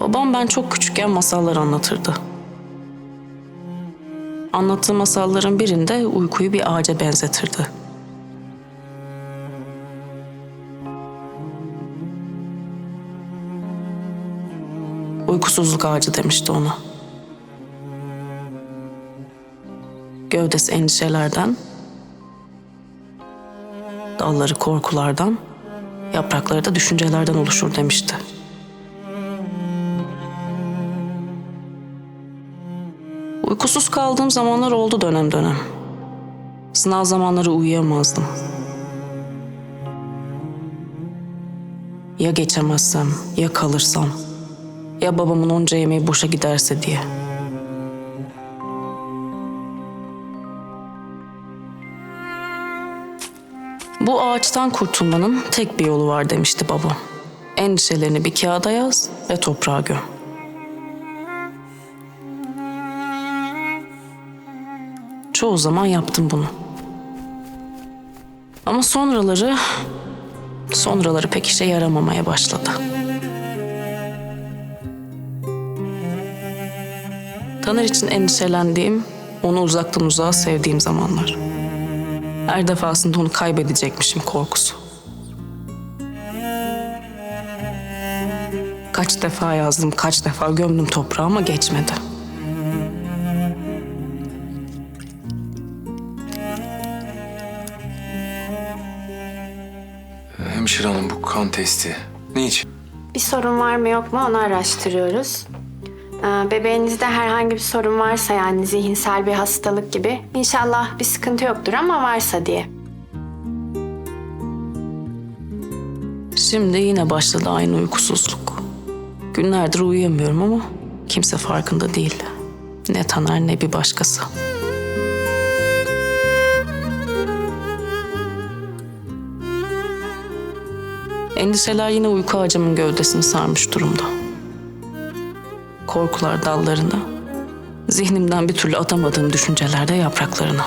Babam ben çok küçükken masallar anlatırdı. Anlattığı masalların birinde uykuyu bir ağaca benzetirdi. Uykusuzluk ağacı demişti ona. Gövdesi endişelerden, dalları korkulardan, yaprakları da düşüncelerden oluşur demişti. Uykusuz kaldığım zamanlar oldu dönem dönem. Sınav zamanları uyuyamazdım. Ya geçemezsem, ya kalırsam, ya babamın onca yemeği boşa giderse diye. Bu ağaçtan kurtulmanın tek bir yolu var demişti babam. Endişelerini bir kağıda yaz ve toprağa göm. Çoğu zaman yaptım bunu. Ama sonraları, sonraları pek işe yaramamaya başladı. Taner için endişelendiğim, onu uzaktan uzağa sevdiğim zamanlar. Her defasında onu kaybedecekmişim korkusu. Kaç defa yazdım, kaç defa gömdüm toprağa ama geçmedi. Hemşire hanım bu kan testi. Ne için? Bir sorun var mı yok mu onu araştırıyoruz. Ee, Bebeğinizde herhangi bir sorun varsa yani zihinsel bir hastalık gibi inşallah bir sıkıntı yoktur ama varsa diye. Şimdi yine başladı aynı uykusuzluk. Günlerdir uyuyamıyorum ama kimse farkında değil. Ne Taner ne bir başkası. Endişeler yine uyku ağacımın gövdesini sarmış durumda. Korkular dallarına, zihnimden bir türlü atamadığım düşüncelerde yapraklarına.